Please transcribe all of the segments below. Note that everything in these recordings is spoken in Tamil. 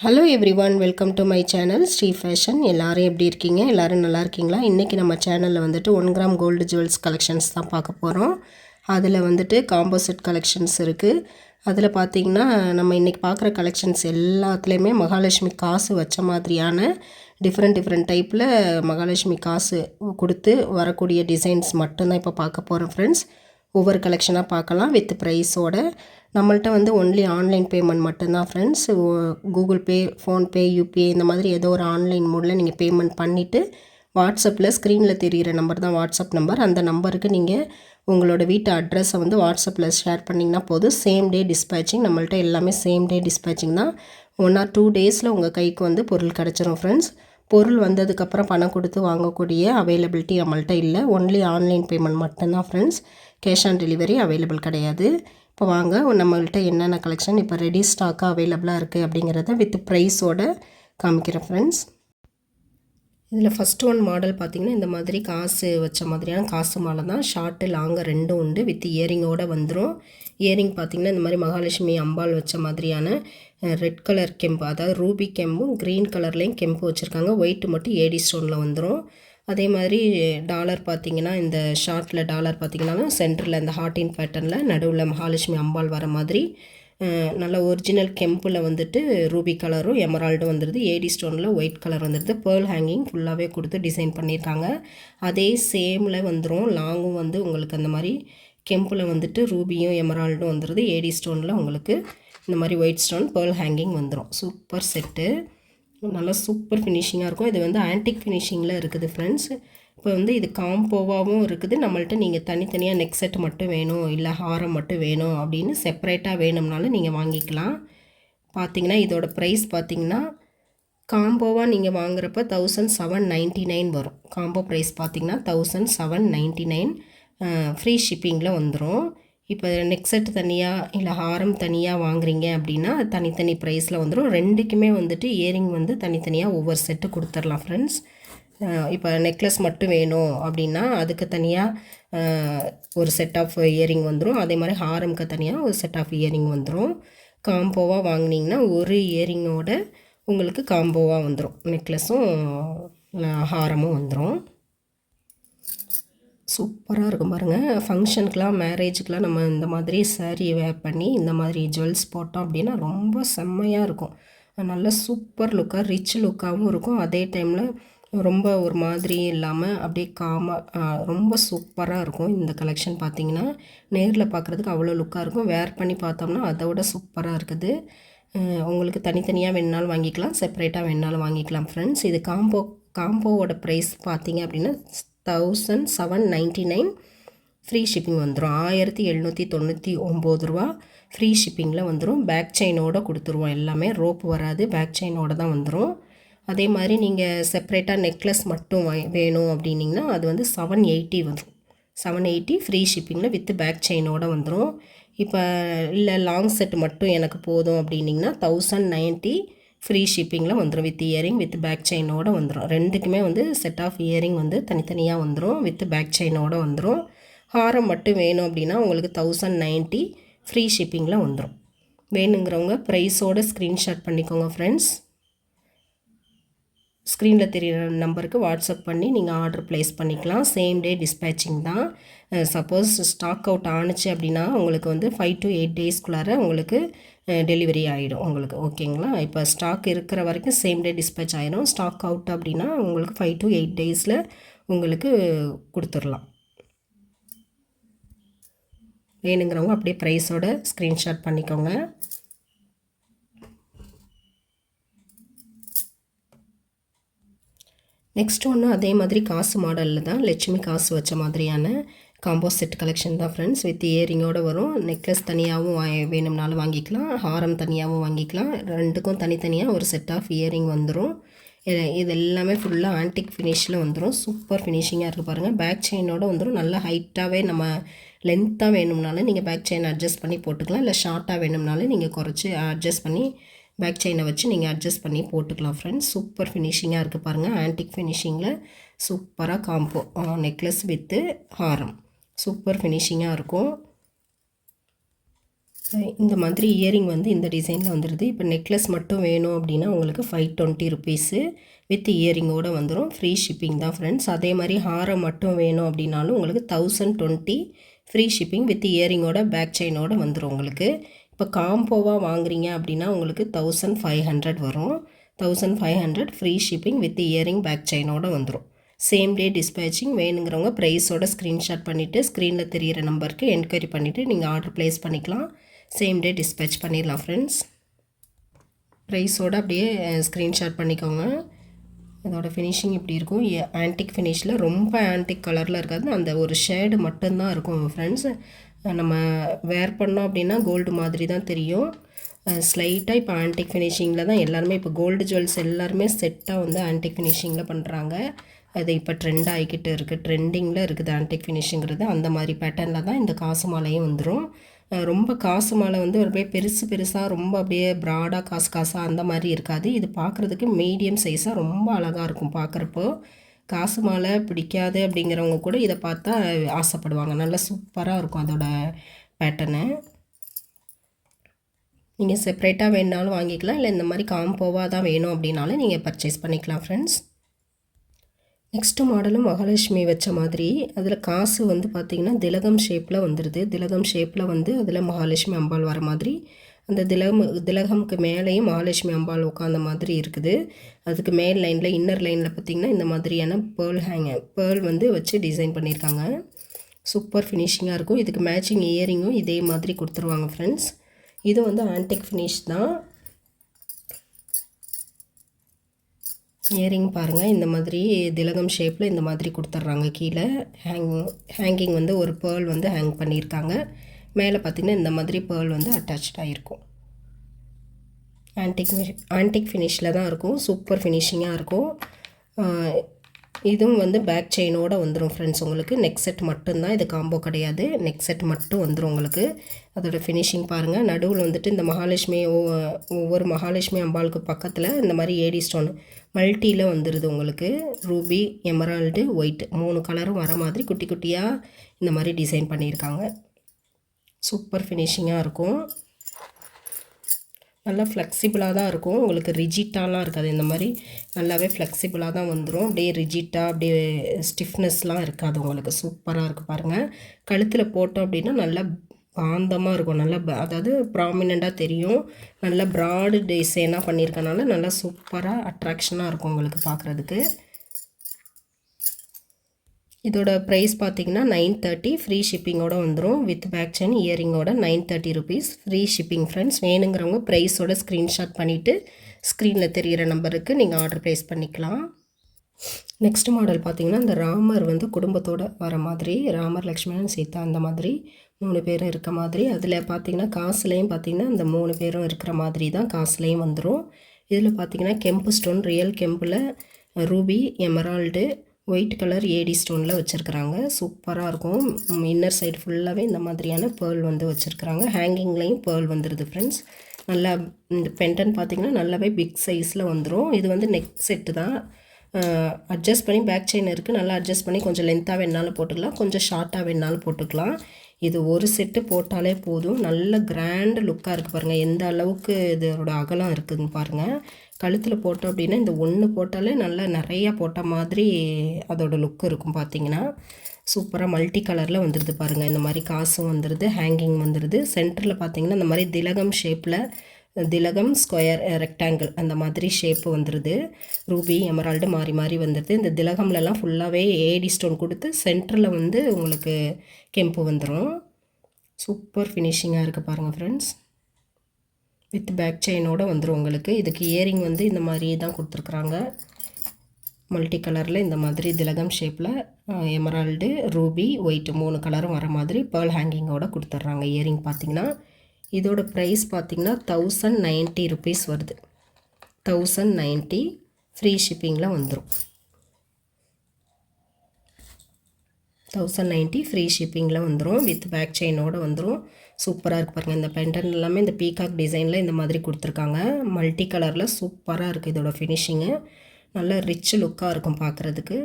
Hello everyone welcome to my channel Sri fashion எல்லோரும் எப்படி இருக்கீங்க? எல்லோரும் நல்லா இருக்கீங்களா? இன்றைக்கி நம்ம சேனலில் வந்துட்டு one gram gold jewels collections தான் பார்க்க போகிறோம் அதில் வந்துட்டு காம்போசிட் கலெக்ஷன்ஸ் இருக்குது அதில் பார்த்திங்கன்னா நம்ம இன்றைக்கி பார்க்குற கலெக்ஷன்ஸ் எல்லாத்துலேயுமே மகாலட்சுமி காசு வச்ச மாதிரியான டிஃப்ரெண்ட் டிஃப்ரெண்ட் டைப்பில் மகாலட்சுமி காசு கொடுத்து வரக்கூடிய டிசைன்ஸ் மட்டும்தான் இப்போ பார்க்க போகிறோம் ஃப்ரெண்ட்ஸ் ஒவ்வொரு கலெக்ஷனாக பார்க்கலாம் வித் ப்ரைஸோட நம்மள்ட்ட வந்து ஒன்லி ஆன்லைன் பேமெண்ட் மட்டும்தான் friends Google Pay PhonePe UPI இந்த மாதிரி ஏதோ ஒரு ஆன்லைன் மூடில் நீங்கள் பேமெண்ட் பண்ணிவிட்டு வாட்ஸ்அப்பில் ஸ்க்ரீனில் தெரிகிற நம்பர் தான் வாட்ஸ்அப் நம்பர் அந்த நம்பருக்கு நீங்கள் உங்களோட வீட்டு அட்ரஸை வந்து வாட்ஸ்அப்பில் ஷேர் பண்ணிங்கன்னா போதும். சேம் டே டிஸ்பேச்சிங் நம்மள்ட்ட எல்லாமே சேம் டே டிஸ்பேச்சிங் தான். ஒன் ஆர் டூ டேஸில் உங்கள் கைக்கு வந்து பொருள் கிடச்சிரும் ஃப்ரெண்ட்ஸ் பொருள் வந்ததுக்கப்புறம் பணம் கொடுத்து வாங்கக்கூடிய அவைலபிலிட்டி நம்மள்ட்ட இல்லை. ஒன்லி ஆன்லைன் பேமெண்ட் மட்டும்தான் friends cash on delivery available கிடையாது. இப்போ வாங்க நம்மள்கிட்ட என்னென்ன கலெக்ஷன் இப்போ ரெடி ஸ்டாக்காக அவைலபிளாக இருக்குது அப்படிங்கிறத வித் ப்ரைஸோட காமிக்கிறேன் ஃப்ரெண்ட்ஸ் இதில் ஃபஸ்ட் ஒன் மாடல் பார்த்திங்கன்னா இந்த மாதிரி காசு வச்ச மாதிரியான காசு மாலை தான். ஷார்ட்டு லாங்கு ரெண்டும் உண்டு. வித் இயரிங்கோடு வந்துடும் இயரிங் பார்த்திங்கன்னா இந்த மாதிரி மகாலட்சுமி அம்பாள் வச்ச மாதிரியான ரெட் கலர் கெம்பு அதாவது ரூபி கெம்பும் க்ரீன் கலர்லேயும் கெம்பு வச்சுருக்காங்க. ஒயிட்டு மட்டும் ஏடி ஸ்டோனில் வந்துடும் அதே மாதிரி டாலர் பார்த்திங்கன்னா இந்த ஷார்ட்டில் டாலர் பார்த்திங்கன்னா சென்டரில் இந்த ஹார்டின் பேட்டர்னில் நடுவில் மகாலட்சுமி அம்பாள் வர மாதிரி நல்ல ஒரிஜினல் கெம்பில் வந்துட்டு ரூபி கலரும் எமரால்டும் வந்துடுது ஏடி ஸ்டோனில் ஒயிட் கலர் வந்துடுது பேர்ல் ஹேங்கிங் ஃபுல்லாகவே கொடுத்து டிசைன் பண்ணியிருக்காங்க. அதே சேமில் வந்துடும் லாங்கும் வந்து உங்களுக்கு அந்த மாதிரி கெம்பில் வந்துட்டு ரூபியும் எமரால்டும் வந்துடுது ஏடி ஸ்டோனில் உங்களுக்கு இந்த மாதிரி ஒயிட் ஸ்டோன் பேர்ல் ஹேங்கிங் வந்துடும் சூப்பர் செட்டு நல்லா சூப்பர் ஃபினிஷிங்காக இருக்கும். இது வந்து ஆன்டிக் ஃபினிஷிங்கில் இருக்குது ஃப்ரெண்ட்ஸ் இப்போ வந்து இது காம்போவாகவும் இருக்குது. நம்மள்ட்ட நீங்கள் தனித்தனியாக நெக் செட் மட்டும் வேணும் இல்லை ஹாரம் மட்டும் வேணும் அப்படின்னு செப்பரேட்டாக வேணும்னாலும் நீங்கள் வாங்கிக்கலாம். பார்த்தீங்கன்னா இதோட ப்ரைஸ் பார்த்தீங்கன்னா காம்போவாக நீங்கள் வாங்குறப்ப தௌசண்ட் செவன் நைன்ட்டி நைன் வரும். காம்போ ப்ரைஸ் பார்த்தீங்கன்னா thousand seven ninety nine free ஷிப்பிங்கில் வந்துடும் இப்போ நெக் செட் தனியாக இல்லை ஹாரம் தனியாக வாங்குறீங்க அப்படின்னா தனித்தனி ப்ரைஸில் வந்துடும் ரெண்டுக்குமே வந்துட்டு இயரிங் வந்து தனித்தனியாக ஒவ்வொரு செட்டு கொடுத்துர்லாம் ஃப்ரெண்ட்ஸ் இப்போ நெக்லஸ் மட்டும் வேணும் அப்படின்னா அதுக்கு தனியாக ஒரு செட் ஆஃப் இயரிங் வந்துடும் அதே மாதிரி ஹாரம்க்கு தனியாக ஒரு செட் ஆஃப் இயரிங் வந்துடும் காம்போவாக வாங்கினீங்கன்னா ஒரு இயரிங்கோட உங்களுக்கு காம்போவாக வந்துடும் நெக்லஸும் ஹாரமும் வந்துடும் சூப்பராக இருக்கும் பாருங்கள் ஃபங்க்ஷனுக்கெலாம் மேரேஜுக்கெலாம் நம்ம இந்த மாதிரி சேரீ வேர் பண்ணி இந்த மாதிரி ஜுவல்ஸ் போட்டோம் அப்படின்னா ரொம்ப செம்மையாக இருக்கும். நல்ல சூப்பர் லுக்காக ரிச் லுக்காகவும் இருக்கும். அதே டைமில் ரொம்ப ஒரு மாதிரி இல்லாமல் அப்படியே காமாக ரொம்ப சூப்பராக இருக்கும். இந்த கலெக்ஷன் பார்த்திங்கன்னா நேரில் பார்க்குறதுக்கு அவ்வளோ லுக்காக இருக்கும். வேர் பண்ணி பார்த்தோம்னா அதை விட சூப்பராக இருக்குது. உங்களுக்கு தனித்தனியாக வேணுனாலும் வாங்கிக்கலாம். செப்பரேட்டாக வேணுனாலும் வாங்கிக்கலாம் ஃப்ரெண்ட்ஸ் இது காம்போ காம்போவோட ப்ரைஸ் பார்த்தீங்க அப்படின்னா thousand seven ninety nine free shipping வந்துடும் ஆயிரத்தி எழுநூற்றி தொண்ணூற்றி ஒம்பது ரூபா ஃப்ரீ ஷிப்பிங்கில் வந்துடும் பேக் செயினோட கொடுத்துருவோம். எல்லாமே ரோப் வராது. பேக் செயினோட தான் வந்துடும் அதே மாதிரி நீங்கள் செப்ரேட்டாக நெக்லஸ் மட்டும் வேணும் அப்படின்னிங்கன்னா அது வந்து செவன் எயிட்டி வரும். செவன் எயிட்டி ஃப்ரீ ஷிப்பிங்கில் வித் பேக் செயினோட வந்துடும் இப்போ இல்லை லாங் செட் மட்டும் எனக்கு போதும் அப்படின்னிங்கன்னா தௌசண்ட் நைன்ட்டி ஃப்ரீ ஷிப்பிங்கில் வந்துடும் வித் இயரிங் வித் பேக் செயினோடு வந்துடும் ரெண்டுக்குமே வந்து செட் ஆஃப் இயரிங் வந்து தனித்தனியாக வந்துடும் வித் பேக் செயினோடு வந்துடும் ஹாரம் மட்டும் வேணும் அப்படின்னா உங்களுக்கு தௌசண்ட் நைன்ட்டி ஃப்ரீ ஷிப்பிங்கில் வந்துடும் வேணுங்கிறவங்க ப்ரைஸோடு ஸ்க்ரீன்ஷாட் பண்ணிக்கோங்க ஃப்ரெண்ட்ஸ் ஸ்க்ரீனில் தெரிகிற நம்பருக்கு வாட்ஸ்அப் பண்ணி நீங்கள் ஆர்டர் ப்ளேஸ் பண்ணிக்கலாம். சேம் டே டிஸ்பேச்சிங் தான். சப்போஸ் ஸ்டாக் அவுட் ஆணுச்சு அப்படின்னா உங்களுக்கு வந்து ஃபைவ் டு எயிட் டேஸ்க்குள்ளார உங்களுக்கு டெலிவரி ஆகிடும் உங்களுக்கு ஓகேங்களா இப்போ ஸ்டாக் இருக்கிற வரைக்கும் சேம் டே டிஸ்பேச் ஆகிடும் ஸ்டாக் அவுட் அப்படின்னா உங்களுக்கு ஃபைவ் டு எயிட் டேஸில் உங்களுக்கு கொடுத்துடலாம். வேணுங்கிறவங்க அப்படியே ப்ரைஸோட ஸ்க்ரீன்ஷாட் பண்ணிக்கோங்க. நெக்ஸ்ட் ஒன்று அதே மாதிரி காசு மாடலில் தான் லட்சுமி காசு வச்ச மாதிரியான காம்போ செட் கலெக்ஷன் தான் ஃப்ரெண்ட்ஸ் வித் இயரிங்கோடு வரும். நெக்லஸ் தனியாகவும் வா வேணும்னாலும் வாங்கிக்கலாம். ஹாரம் தனியாகவும் வாங்கிக்கலாம். ரெண்டுக்கும் தனித்தனியாக ஒரு செட் ஆஃப் இயரிங் வந்துடும் இது எல்லாமே ஃபுல்லாக ஆன்டிக் ஃபினிஷில் வந்துடும் சூப்பர் ஃபினிஷிங்காக இருக்குது பாருங்கள் பேக் செயினோடு வந்துடும் நல்லா ஹைட்டாகவே நம்ம லென்த்தாக வேணும்னாலும் நீங்கள் பேக் செயின் அட்ஜஸ்ட் பண்ணி போட்டுக்கலாம். இல்லை ஷார்ட்டாக வேணும்னாலும் நீங்கள் குறைச்சி அட்ஜஸ்ட் பண்ணி பேக் செயினை வச்சு நீங்கள் அட்ஜஸ்ட் பண்ணி போட்டுக்கலாம் ஃப்ரெண்ட்ஸ் சூப்பர் ஃபினிஷிங்காக இருக்குது பாருங்கள் ஆன்டிக் ஃபினிஷிங்கில் சூப்பராக காம்போ நெக்லஸ் வித்து ஹாரம். சூப்பர் ஃபினிஷிங்காக இருக்கும். இந்த மாதிரி இயரிங் வந்து இந்த டிசைனில் வந்துடுது இப்போ நெக்லஸ் மட்டும் வேணும் அப்படின்னா உங்களுக்கு ஃபைவ் டுவெண்ட்டி ருபீஸு வித் இயரிங்கோடு வந்துடும் ஃப்ரீ ஷிப்பிங் தான் ஃப்ரெண்ட்ஸ் அதே மாதிரி ஹாரம் மட்டும் வேணும் அப்படின்னாலும் உங்களுக்கு thousand twenty free shipping with இயரிங்கோட back செயினோடு வந்துடும் உங்களுக்கு. இப்போ காம்போவாக வாங்குறீங்க அப்படின்னா உங்களுக்கு தௌசண்ட் ஃபைவ் ஹண்ட்ரட் வரும். Thousand five hundred free shipping with earring back செயினோடு வந்துடும் சேம் டே டிஸ்பேச்சிங் வேணுங்கிறவங்க ப்ரைஸோட ஸ்க்ரீன்ஷாட் பண்ணிவிட்டு ஸ்க்ரீனில் தெரிகிற நம்பருக்கு என்கொயரி பண்ணிவிட்டு நீங்கள் ஆர்டர் ப்ளேஸ் பண்ணிக்கலாம். சேம் டே டிஸ்பேச் பண்ணிடலாம் ஃப்ரெண்ட்ஸ் ப்ரைஸோடு அப்படியே ஸ்க்ரீன்ஷாட் பண்ணிக்கோங்க. இதோட ஃபினிஷிங் இப்படி இருக்கும். ஆன்டிக் ஃபினிஷில் ரொம்ப ஆன்டிக் கலரில் இருக்காது. அந்த ஒரு ஷேடு மட்டும்தான் இருக்கும் ஃப்ரெண்ட்ஸ் நம்ம வேர் பண்ணோம் அப்படின்னா கோல்டு மாதிரி தான் தெரியும். ஸ்லைட்டாக இப்போ ஆன்டிக் ஃபினிஷிங்கில் தான் எல்லாருமே இப்போ கோல்டு ஜுவல்ஸ் எல்லாருமே செட்டாக வந்து ஆன்டிக் ஃபினிஷிங்கில் பண்ணுறாங்க அது இப்போ ட்ரெண்ட் ஆகிக்கிட்டு இருக்குது ட்ரெண்டிங்கில் இருக்குது ஆன்டிக் ஃபினிஷிங்கிறது அந்த மாதிரி பேட்டர்னில் தான் இந்த காசு மாலையும் வந்துடும் ரொம்ப காசு மாலை வந்து அப்படியே பெருசு பெருசாக ரொம்ப அப்படியே ப்ராடாக காசு காசாக அந்த மாதிரி இருக்காது. இது பார்க்குறதுக்கு மீடியம் சைஸாக ரொம்ப அழகாக இருக்கும் பார்க்குறப்போ. காசு மாலை பிடிக்காது அப்படிங்கிறவங்க கூட இதை பார்த்தா ஆசைப்படுவாங்க. நல்லா சூப்பராக இருக்கும் அதோட பேட்டர்னு நீங்கள் செப்ரேட்டாக வேணாலும் வாங்கிக்கலாம். இல்லை இந்த மாதிரி காம்போவாக தான் வேணும் அப்படின்னாலும் நீங்கள் பர்ச்சேஸ் பண்ணிக்கலாம் ஃப்ரெண்ட்ஸ் நெக்ஸ்ட்டு மாடலும் மகாலட்சுமி வச்ச மாதிரி அதில் காசு வந்து பார்த்திங்கன்னா திலகம் ஷேப்பில் வந்துடுது திலகம் ஷேப்பில் வந்து அதில் மகாலட்சுமி அம்பாள் வர மாதிரி அந்த திலகம் திலகம்க்கு மேலேயும் மகாலட்சுமி அம்பாள் உட்காந்த மாதிரி இருக்குது. அதுக்கு மேல் லைனில் இன்னர் லைனில் பார்த்திங்கன்னா இந்த மாதிரியான பேர்ல் ஹேங்க பேர்ல் வந்து வச்சு டிசைன் பண்ணியிருக்காங்க சூப்பர் ஃபினிஷிங்காக இருக்கும். இதுக்கு மேட்சிங் இயரிங்கும் இதே மாதிரி கொடுத்துருவாங்க ஃப்ரெண்ட்ஸ் இது வந்து ஆன்டிக் ஃபினிஷ் தான். இயரிங் பாருங்கள் இந்த மாதிரி திலகம் ஷேப்பில் இந்த மாதிரி கொடுத்துட்றாங்க கீழே ஹேங் ஹேங்கிங் வந்து ஒரு பேர்ல் வந்து ஹேங் பண்ணியிருக்காங்க மேலே பார்த்திங்கன்னா இந்த மாதிரி பேர்ல் வந்து அட்டாச்சாக இருக்கும் ஆன்டிக் ஆன்டிக் ஃபினிஷில் தான் இருக்கும். சூப்பர் ஃபினிஷிங்காக இருக்கும். இதுவும் வந்து பேக் செயினோடு வந்துடும் ஃப்ரெண்ட்ஸ் உங்களுக்கு நெக் செட் மட்டும்தான் இது காம்போ கிடையாது. நெக் செட் மட்டும் வந்துடும் உங்களுக்கு. அதோட ஃபினிஷிங் பாருங்கள் நடுவில் வந்துட்டு இந்த மகாலட்சுமி ஒவ்வொரு மகாலட்சுமி அம்பாளுக்கு பக்கத்தில் இந்த மாதிரி ஏடி ஸ்டோன் மல்ட்டியில் வந்துடுது உங்களுக்கு. ரூபி எமரால்டு ஒயிட் மூணு கலரும் வர மாதிரி குட்டி குட்டியாக இந்த மாதிரி டிசைன் பண்ணியிருக்காங்க. சூப்பர் ஃபினிஷிங்காக இருக்கும். நல்லா ஃப்ளெக்சிபிளாக தான் இருக்கும். உங்களுக்கு ரிஜிட்டாலாம் இருக்காது. இந்த மாதிரி நல்லாவே ஃப்ளெக்சிபிளாக தான் வந்துடும் அப்படியே ரிஜிட்டாக அப்படியே ஸ்டிஃப்னஸ்லாம் இருக்காது உங்களுக்கு. சூப்பராக இருக்குது பாருங்கள் கழுத்தில் போட்டோம் அப்படின்னா நல்லா பாந்தமாக இருக்கும். நல்லா அதாவது ப்ராமினெண்ட்டாக தெரியும். நல்லா ப்ராடு டிசைனாக பண்ணியிருக்கனால நல்லா சூப்பராக அட்ராக்ஷனாக இருக்கும் உங்களுக்கு பார்க்குறதுக்கு இதோட ப்ரைஸ் பார்த்தீங்கன்னா நைன் தேர்ட்டி ஃப்ரீ ஷிப்பிங்கோடு வந்துடும் with back chain இயரிங்கோட nine thirty rupees free shipping friends வேணுங்கிறவங்க ப்ரைஸோட ஸ்க்ரீன்ஷாட் பண்ணிவிட்டு ஸ்க்ரீனில் தெரிகிற நம்பருக்கு நீங்கள் ஆர்டர் ப்ளேஸ் பண்ணிக்கலாம். நெக்ஸ்ட் மாடல் பார்த்திங்கன்னா இந்த ராமர் வந்து குடும்பத்தோடு வர மாதிரி ராமர் லக்ஷ்மணன் சீதா அந்த மாதிரி மூணு பேரும் இருக்க மாதிரி. அதில் பார்த்திங்கன்னா காசுலேயும் பார்த்திங்கன்னா இந்த மூணு பேரும் இருக்கிற மாதிரி தான் காசுலேயும் வந்துடும் இதில் பார்த்திங்கன்னா கெம்பு stone real கெம்பில் ruby emerald white colour AD ஸ்டோனில் வச்சுருக்குறாங்க. சூப்பராக இருக்கும். இன்னர் சைடு ஃபுல்லாகவே இந்த மாதிரியான பேர்ல் வந்து வச்சுருக்குறாங்க. ஹேங்கிங்லேயும் பேர்ல் வந்துடுது ஃப்ரெண்ட்ஸ் நல்லா இந்த பென்டன் பார்த்திங்கன்னா நல்லாவே பிக் சைஸில் வந்துடும் இது வந்து நெக் செட்டு தான். அட்ஜஸ்ட் பண்ணி பேக் செயின் இருக்குது நல்லா அட்ஜஸ்ட் பண்ணி கொஞ்சம் லென்த்தாக வேணாலும் போட்டுக்கலாம். கொஞ்சம் ஷார்ட்டாக வேணாலும் போட்டுக்கலாம். இது ஒரு செட்டு போட்டாலே போதும். நல்ல கிராண்ட் லுக்காக இருக்குது பாருங்கள் எந்த அளவுக்கு இதோட அகலம் இருக்குதுன்னு பாருங்கள் கழுத்தில் போட்டோம் அப்படின்னா இந்த ஒன்று போட்டாலே நல்லா நிறையா போட்ட மாதிரி அதோடய லுக் இருக்கும் பார்த்தீங்கன்னா சூப்பராக மல்டி கலரில் வந்துடுது பாருங்கள் இந்த மாதிரி காசும் வந்துடுது ஹேங்கிங் வந்துடுது சென்டரில் பார்த்தீங்கன்னா இந்த மாதிரி திலகம் ஷேப்பில் திலகம் ஸ்கொயர் ரெக்டாங்கிள் அந்த மாதிரி ஷேப்பு வந்துடுது ரூபி எமரால்டு மாறி மாறி வந்துடுது இந்த திலகம்லலாம் ஃபுல்லாகவே ஏடி ஸ்டோன் கொடுத்து சென்டரில் வந்து உங்களுக்கு கெம்பு வந்துடும் சூப்பர் ஃபினிஷிங்காக இருக்குது பாருங்கள் ஃப்ரெண்ட்ஸ் வித் பேக் செயினோடு வந்துடும் உங்களுக்கு. இதுக்கு இயரிங் வந்து இந்த மாதிரி தான் கொடுத்துருக்குறாங்க. மல்டி கலரில் இந்த மாதிரி திலகம் ஷேப்பில் எமரால்டு ரூபி ஒயிட் மூணு கலரும் வர மாதிரி பேர்ல் ஹேங்கிங்கோடு கொடுத்துட்றாங்க. இயரிங் பார்த்திங்கன்னா இதோட ப்ரைஸ் பார்த்திங்கன்னா தௌசண்ட் நைன்ட்டி ருபீஸ் வருது. தௌசண்ட் நைன்ட்டி ஃப்ரீ ஷிப்பிங்கில் வந்துடும் தௌசண்ட் நைன்ட்டி ஃப்ரீ ஷிப்பிங்கில் வந்துடும் வித் பேக் செயினோடு வந்துடும் சூப்பராக இருக்குது பாருங்கள் இந்த பெண்டன் எல்லாமே இந்த பீகாக் டிசைனில் இந்த மாதிரி கொடுத்துருக்காங்க. மல்டி கலரில் சூப்பராக இருக்குது இதோட ஃபினிஷிங்கு நல்ல ரிச் லுக்காக இருக்கும் பார்க்குறதுக்கு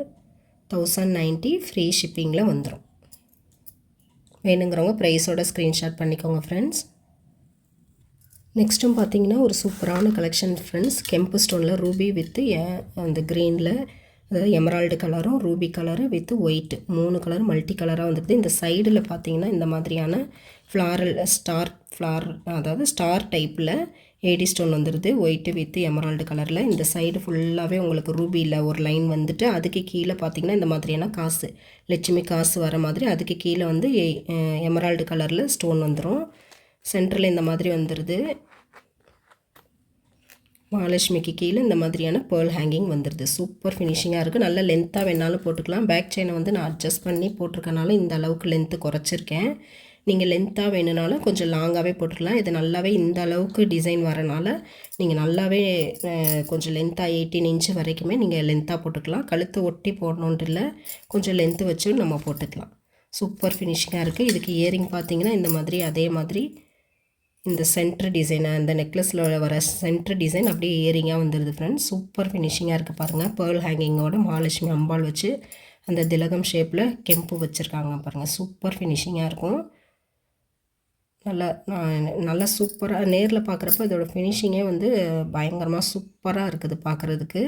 தௌசண்ட் நைன்ட்டி ஃப்ரீ ஷிப்பிங்கில் வந்துடும் வேணுங்கிறவங்க ப்ரைஸோட ஸ்க்ரீன்ஷாட் பண்ணிக்கோங்க ஃப்ரெண்ட்ஸ் நெக்ஸ்ட்டும் பார்த்தீங்கன்னா ஒரு சூப்பரான கலெக்ஷன் ஃப்ரெண்ட்ஸ் கெம்பு ஸ்டோனில் ரூபி வித்து அந்த க்ரீனில் அதாவது எமரால்டு கலரும் ரூபி கலரு வித் ஒயிட் மூணு கலர் மல்டி கலராக வந்துடுது இந்த சைடில் பார்த்தீங்கன்னா இந்த மாதிரியான ஃப்ளாரல் ஸ்டார் ஃப்ளார் அதாவது ஸ்டார் டைப்பில் ஏடி ஸ்டோன் வந்துடுது ஒயிட்டு வித் எமரால்டு கலரில். இந்த சைடு ஃபுல்லாகவே உங்களுக்கு ரூபியில் ஒரு லைன் வந்துட்டு அதுக்கு கீழே பார்த்தீங்கன்னா இந்த மாதிரியான காசு லட்சுமி காசு வர மாதிரி அதுக்கு கீழே வந்து எமரால்டு கலரில் ஸ்டோன் வந்துடும் சென்டரில் இந்த மாதிரி வந்துடுது மகாலட்சுமிக்கு கீழே இந்த மாதிரியான பேர்ல் ஹேங்கிங் வந்துடுது சூப்பர் ஃபினிஷிங்காக இருக்குது நல்ல லென்த்தாக வேணாலும் போட்டுக்கலாம். பேக் செயினை வந்து நான் அட்ஜஸ்ட் பண்ணி போட்டிருக்கனால இந்த அளவுக்கு லென்த்து குறைச்சிருக்கேன். நீங்கள் லென்த்தாக வேணுனாலும் கொஞ்சம் லாங்காகவே போட்டுக்கலாம். இது நல்லாவே இந்த அளவுக்கு டிசைன் வரனால நீங்கள் நல்லாவே கொஞ்சம் லென்த்தாக எயிட்டீன் இன்ச்சு வரைக்குமே நீங்கள் லென்த்தாக போட்டுக்கலாம். கழுத்து ஒட்டி போடணுன்ட்டு இல்லை. கொஞ்சம் லென்த்து வச்சு நம்ம போட்டுக்கலாம். சூப்பர் ஃபினிஷிங்காக இருக்குது இதுக்கு இயரிங் பார்த்தீங்கன்னா இந்த மாதிரி அதே மாதிரி இந்த சென்டர் டிசைனை அந்த நெக்லஸில் வர சென்டர் டிசைன் அப்படியே இயரிங்காக வந்துடுது ஃப்ரெண்ட்ஸ் சூப்பர் ஃபினிஷிங்காக இருக்குது பாருங்கள் பேர்ல் ஹேங்கிங்கோட மகாலட்சுமி அம்பாள் வச்சு அந்த திலகம் ஷேப்பில் கெம்பு வச்சுருக்காங்க பாருங்கள் சூப்பர் ஃபினிஷிங்காக இருக்கும். நல்லா நல்லா சூப்பராக நேரில் பார்க்குறப்ப இதோட ஃபினிஷிங்கே வந்து பயங்கரமாக சூப்பராக இருக்குது பார்க்குறதுக்கு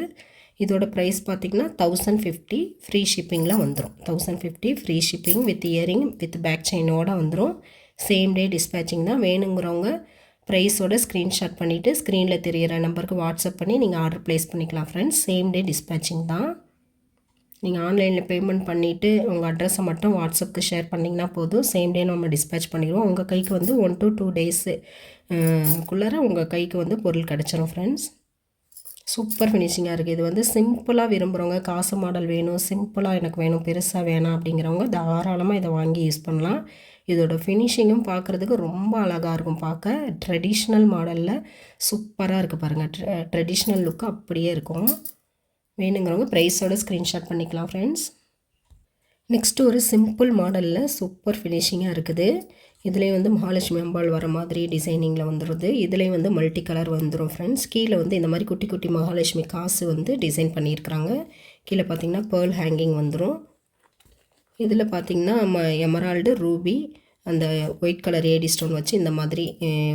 இதோட ப்ரைஸ் பார்த்திங்கன்னா தௌசண்ட் ஃபிஃப்டி ஃப்ரீ ஷிப்பிங்கில் வந்துடும் thousand fifty free shipping with earring with back செயினோடு வந்துடும் சேம் டே டிஸ்பேச்சிங் தான் வேணுங்கிறவங்க ப்ரைஸோட ஸ்க்ரீன்ஷாட் பண்ணிவிட்டு ஸ்க்ரீனில் தெரிகிற நம்பருக்கு வாட்ஸ்அப் பண்ணி நீங்கள் ஆர்டர் ப்ளேஸ் பண்ணிக்கலாம் ஃப்ரெண்ட்ஸ் சேம் டே டிஸ்பேச்சிங் தான். நீங்கள் ஆன்லைனில் பேமெண்ட் பண்ணிவிட்டு உங்கள் அட்ரஸை மட்டும் வாட்ஸ்அப்புக்கு ஷேர் பண்ணிங்கன்னா போதும். சேம் டே நம்ம டிஸ்பேச் பண்ணிடுவோம். உங்கள் கைக்கு வந்து ஒன் டு டூ டேஸு குள்ளார உங்கள் கைக்கு வந்து பொருள் கிடச்சிரும் ஃப்ரெண்ட்ஸ் சூப்பர் ஃபினிஷிங்காக இருக்குது இது வந்து சிம்பிளாக விரும்புகிறவங்க காசு மாடல் வேணும் சிம்பிளாக எனக்கு வேணும் பெருசாக வேணாம் அப்படிங்கிறவங்க தாராளமாக இதை வாங்கி யூஸ் பண்ணலாம். இதோட ஃபினிஷிங்கும் பார்க்குறதுக்கு ரொம்ப அழகாக இருக்கும். பார்க்க ட்ரெடிஷ்னல் மாடலில் சூப்பராக இருக்குது பாருங்கள் ட்ரெடிஷ்னல் லுக்கு அப்படியே இருக்கும். வேணுங்கிறவங்க ப்ரைஸோட ஸ்க்ரீன்ஷாட் பண்ணிக்கலாம் ஃப்ரெண்ட்ஸ் நெக்ஸ்ட்டு ஒரு சிம்பிள் மாடலில் சூப்பர் ஃபினிஷிங்காக இருக்குது. இதுலேயும் வந்து மகாலட்சுமி அம்பாள் வர மாதிரி டிசைனிங்கில் வந்துடுது இதுலேயும் வந்து மல்டி கலர் வந்துடும் ஃப்ரெண்ட்ஸ் கீழே வந்து இந்த மாதிரி குட்டி குட்டி மகாலட்சுமி காசு வந்து டிசைன் பண்ணியிருக்கிறாங்க. கீழே பார்த்திங்கன்னா பேர்ல் ஹேங்கிங் வந்துடும் இதில் பார்த்திங்கன்னா எமரால்டு ரூபி அந்த ஒயிட் கலர் ஏடி ஸ்டோன் வச்சு இந்த மாதிரி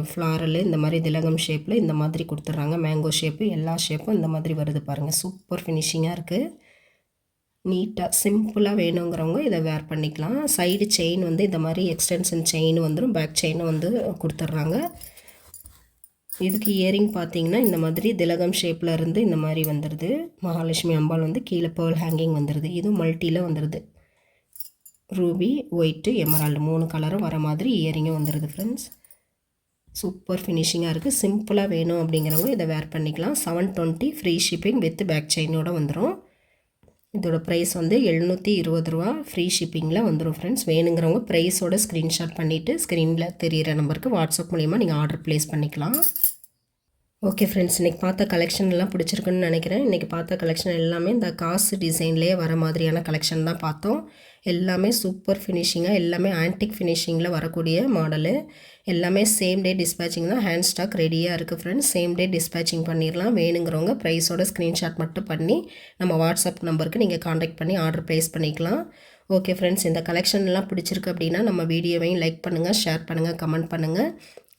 ஃப்ளாரல் இந்த மாதிரி திலகம் ஷேப்பில் இந்த மாதிரி கொடுத்துட்றாங்க. மேங்கோ ஷேப்பு எல்லா ஷேப்பும் இந்த மாதிரி வருது பாருங்கள் சூப்பர் ஃபினிஷிங்காக இருக்குது நீட்டாக சிம்பிளாக வேணுங்கிறவங்க இதை வேர் பண்ணிக்கலாம். சைடு செயின் வந்து இந்த மாதிரி எக்ஸ்டென்ஷன் செயின் வந்துடும் பேக் செயினும் வந்து கொடுத்துட்றாங்க. இதுக்கு இயரிங் பார்த்தீங்கன்னா இந்த மாதிரி திலகம் ஷேப்பில் இருந்து இந்த மாதிரி வந்துடுது மகாலட்சுமி அம்பாள் வந்து கீழே பேர்ல் ஹேங்கிங் வந்துடுது இதுவும் மல்ட்டியில் வந்துடுது ரூபி ஒயிட்டு எமரால்டு மூணு கலரும் வர மாதிரி இயரிங்கும் வந்துடுது ஃப்ரெண்ட்ஸ் சூப்பர் ஃபினிஷிங்காக இருக்குது சிம்பிளாக வேணும் அப்படிங்கிறவங்க இதை வேர் பண்ணிக்கலாம். Seven twenty free shipping with back செயினோட வந்துடும் இதோட ப்ரைஸ் வந்து எழுநூற்றி இருபது ரூபா ஃப்ரீ ஷிப்பிங்கில் வந்துடும் ஃப்ரெண்ட்ஸ் வேணுங்கிறவங்க ப்ரைஸோட ஸ்க்ரீன்ஷாட் பண்ணிவிட்டு ஸ்க்ரீனில் தெரிகிற நம்பருக்கு வாட்ஸ்அப் மூலிமா நீங்கள் ஆர்டர் ப்ளேஸ் பண்ணிக்கலாம். ஓகே ஃப்ரெண்ட்ஸ் இன்றைக்கி பார்த்த கலெக்ஷன் எல்லாம் பிடிச்சிருக்குன்னு நினைக்கிறேன். இன்றைக்கி பார்த்த கலெக்ஷன் எல்லாமே இந்த காசு டிசைன்லேயே வர மாதிரியான கலெக்ஷன் தான் பார்த்தோம். எல்லாமே சூப்பர் ஃபினிஷிங்காக எல்லாமே ஆன்டிக் ஃபினிஷிங்கில் வரக்கூடிய மாடலு எல்லாமே சேம் டே டிஸ்பேச்சிங் தான் ஹேண்ட் ஸ்டாக் ரெடியாக இருக்குது ஃப்ரெண்ட்ஸ் சேம் டே டிஸ்பேச்சிங் பண்ணிடலாம். வேணுங்கிறவங்க ப்ரைஸோட ஸ்க்ரீன்ஷாட் மட்டும் பண்ணி நம்ம வாட்ஸ்அப் நம்பருக்கு நீங்கள் காண்டாக்ட் பண்ணி ஆர்டர் ப்ளேஸ் பண்ணிக்கலாம். ஓகே ஃப்ரெண்ட்ஸ் இந்த கலெக்ஷன்லாம் பிடிச்சிருக்கு அப்படின்னா நம்ம வீடியோவையும் லைக் பண்ணுங்கள் ஷேர் பண்ணுங்கள் கமெண்ட் பண்ணுங்கள்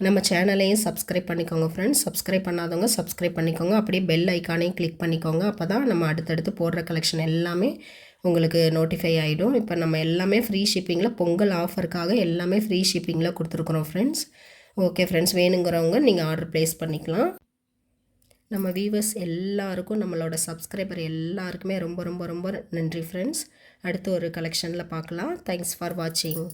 நம்ம சேனலையும் சப்ஸ்கிரைப் பண்ணிக்கோங்க ஃப்ரெண்ட்ஸ் சப்ஸ்கிரைப் பண்ணாதவங்க சப்ஸ்கிரைப் பண்ணிக்கோங்க. அப்படியே பெல் ஐக்கானையும் கிளிக் பண்ணிக்கோங்க. அப்போ தான் நம்ம அடுத்தடுத்து போடுற கலெக்ஷன் எல்லாமே உங்களுக்கு நோட்டிஃபை ஆகிடும் இப்போ நம்ம எல்லாமே ஃப்ரீ ஷிப்பிங்கில் பொங்கல் ஆஃபருக்காக எல்லாமே ஃப்ரீ ஷிப்பிங்கில் கொடுத்துருக்குறோம் ஃப்ரெண்ட்ஸ் ஓகே ஃப்ரெண்ட்ஸ் வேணுங்கிறவங்க நீங்கள் ஆர்டர் ப்ளேஸ் பண்ணிக்கலாம். நம்ம வீவர்ஸ் எல்லாருக்கும் நம்மளோட சப்ஸ்கிரைபர் எல்லாருக்குமே ரொம்ப ரொம்ப ரொம்ப நன்றி ஃப்ரெண்ட்ஸ் அடுத்து ஒரு கலெக்ஷனில் பார்க்கலாம். தேங்க்ஸ் ஃபார் வாட்சிங்